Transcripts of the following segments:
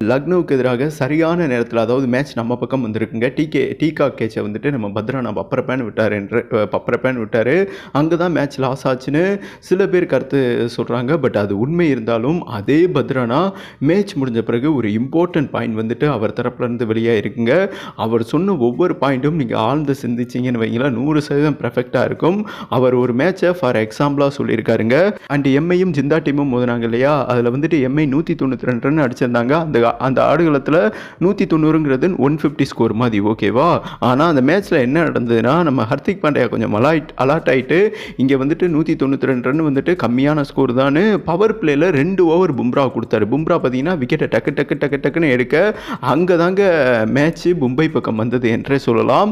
லக்னோவுக்கு எதிராக சரியான நேரத்தில் அதாவது மேட்ச் நம்ம பக்கம் வந்திருக்குங்க. டிகே டீகா கேச்சை வந்துட்டு நம்ம பத்ரனா பப்பரப்பேன் விட்டார் என்று பப்பரப்பேன் விட்டார். அங்கே தான் மேட்ச் லாஸ் ஆச்சுன்னு சில பேர் கருத்து சொல்கிறாங்க பட் அது உண்மை இருந்தாலும் அதே பத்ரனா மேட்ச் முடிஞ்ச பிறகு ஒரு இம்பார்ட்டன்ட் பாயிண்ட் வந்துட்டு அவர் தரப்புலேருந்து வெளியாக இருக்குங்க. அவர் சொன்ன ஒவ்வொரு பாயிண்ட்டும் நீங்கள் ஆழ்ந்து சிந்திச்சிங்கன்னு வைங்களேன். நூறு சதவீதம் பெர்ஃபெக்டாக இருக்கும். அவர் ஒரு மேட்சை ஃபார் எக்ஸாம்பிளாக சொல்லியிருக்காருங்க. அண்ட் எம்ஐயும் ஜிந்தா டீமும் மோதினாங்க இல்லையா? அதில் வந்துட்டு எம்ஐ நூற்றி தொண்ணூற்றி ரெண்டு ரன் அடிச்சிருந்தாங்க. அந்த அந்த ஆடுகளத்தில் நூற்றி தொண்ணூறுங்கிறது ஒன் ஃபிஃப்டி ஸ்கோர் மாதிரி ஓகேவா ஆனால் அந்த மேட்ச்சில் என்ன நடந்ததுன்னா நம்ம ஹர்திக் பாண்டியா கொஞ்சம் அலாட் அலாட் ஆகிட்டு இங்கே வந்துட்டு நூற்றி தொண்ணூற்றி ரெண்டு ரன் வந்துட்டு கம்மியான ஸ்கோர் தான் பவர் பிளேயில் ரெண்டு ஓவர் பும்ரா கொடுத்தாரு. பும்ரா பார்த்தீங்கன்னா விக்கெட்டை டக்கு டக்கு டக்கு டக்குன்னு எடுக்க அங்கே தாங்க மேட்ச்சு மும்பை பக்கம் வந்தது என்றே சொல்லலாம்.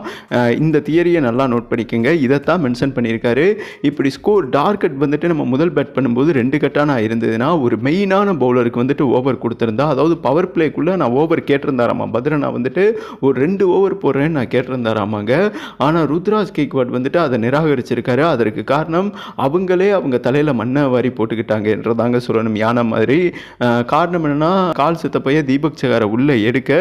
இந்த தியரியை நல்லா நோட் பண்ணிக்கோங்க. இதைத்தான் மென்ஷன் பண்ணியிருக்காரு. இப்படி ஸ்கோர் டார்கெட் வந்துட்டு நம்ம முதல் பேட் பண்ணும்போது ரெண்டு கட்டான இருந்ததுன்னா ஒரு மெயினான பவுலருக்கு வந்துட்டு ஓவர் கொடுத்துருந்தா அதாவது பவர் பிளேக்குள்ளே நான் ஓவர் கேட்டிருந்தாராமா? பத்ரனா வந்துட்டு ஒரு ரெண்டு ஓவர் போடுறேன்னு நான் கேட்டிருந்தாராமாங்க. ஆனால் ருத்ராஜ் கேக்வாட் வந்துட்டு அதை நிராகரிச்சிருக்காரு. அதற்கு காரணம் அவங்களே அவங்க தலையில் மண்ணை வாரி போட்டுக்கிட்டாங்கன்றதாங்க சொல்லணும். யானை மாதிரி. காரணம் என்னென்னா கால் செத்த பையன் தீபக் சகாரை உள்ளே எடுக்க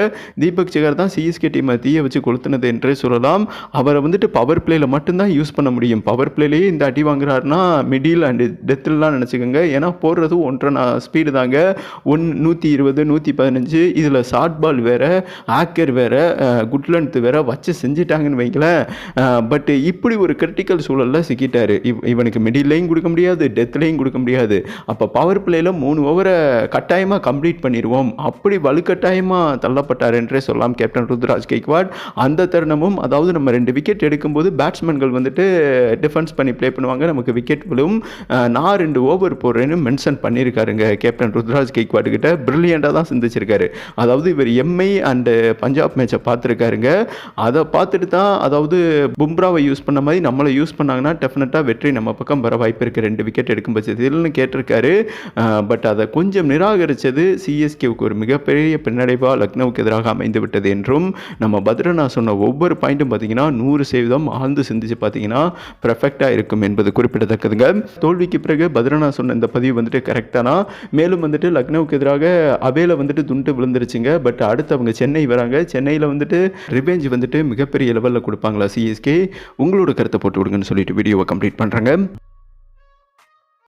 தீபக் சகார் தான் சிஎஸ்கே டீமை தீய வச்சு கொளுத்துனது என்றே சொல்லலாம். அவரை வந்துட்டு பவர் பிளேயில் மட்டும்தான் யூஸ் பண்ண முடியும். பவர் பிளேலேயே இந்த அடி வாங்குறாருன்னா மிடில் அண்டு டெத்துலலாம் நினச்சிக்கோங்க. ஏன்னா போடுறது ஒன்றரை நான் ஸ்பீடு தாங்க. ஒன் நூற்றி இருபது நூற்றி பதினஞ்சு இதில் ஷார்ட் பால் வேறு ஆக்கர் வேறு குட் லென்த் வேறு வச்சு செஞ்சிட்டாங்கன்னு வைங்களேன். பட் இப்படி ஒரு கிரிட்டிக்கல் சூழலில் சிக்கிட்டார். இவ் இவனுக்கு மிடில்லையும் கொடுக்க முடியாது டெத்லையும் கொடுக்க முடியாது. அப்போ பவர் பிளேயில் மூணு ஓவரை கட்டாயமாக கம்ப்ளீட் பண்ணிடுவோம் அப்படி வலுக்கட்டாயமாக தள்ளப்பட்டார் என்றே சொல்லலாம் கேப்டன் ருத்ராஜ் கெய்க்வாட். அந்த தருணமும் அதாவது நம்ம ரெண்டு விக்கெட் எடுக்கும்போது பேட்ஸ்மேன்கள் வந்துட்டு டிஃபென்ஸ் பண்ணி ப்ளே பண்ணுவாங்க. நமக்கு விக்கெட் விழும். நான் ரெண்டு ஓவர் போடுறேன்னு மென்ஷன் பண்ணியிருக்காருங்க கேப்டன் ருத்ராஜ் கெய்க்வாட் கிட்ட. பிரில்லியண்டாக தான் பண்ணியிருக்காரு. அதாவது இவர் எம்ஐ அண்டு பஞ்சாப் மேட்சை பார்த்துருக்காருங்க. அதை பார்த்துட்டு தான் அதாவது பும்ராவை யூஸ் பண்ண மாதிரி நம்மளை யூஸ் பண்ணாங்கன்னா டெஃபினட்டாக வெற்றி நம்ம பக்கம் வர வாய்ப்பு இருக்குது ரெண்டு விக்கெட் எடுக்கும் பட்சத்தில்னு கேட்டிருக்காரு. பட் அதை கொஞ்சம் நிராகரித்தது சிஎஸ்கேவுக்கு ஒரு மிகப்பெரிய பின்னடைவாக லக்னோவுக்கு எதிராக அமைந்து விட்டது என்றும் நம்ம பத்ரனா சொன்ன ஒவ்வொரு பாயிண்ட்டும் பார்த்தீங்கன்னா நூறு சதவீதம் ஆழ்ந்து சிந்திச்சு பார்த்தீங்கன்னா பெர்ஃபெக்டாக இருக்கும் என்பது குறிப்பிடத்தக்கதுங்க. தோல்விக்கு பிறகு பத்ரனா சொன்ன இந்த பதிவு வந்துட்டு கரெக்டானா மேலும் வந்துட்டு லக்னோவுக்கு எதிராக அவேல வந்துட்டு துண்டு விழுந்துருச்சுங்க. பட் அடுத்து அவங்க சென்னை வராங்க. சென்னையில் வந்துட்டு ரிவெஞ்ச் வந்துட்டு மிகப்பெரிய லெவலில் கொடுப்பாங்களா சிஎஸ்கே உங்களோட கருத்தை போட்டு விடுங்கன்னு சொல்லிட்டு வீடியோவை கம்ப்ளீட் பண்ணுறாங்க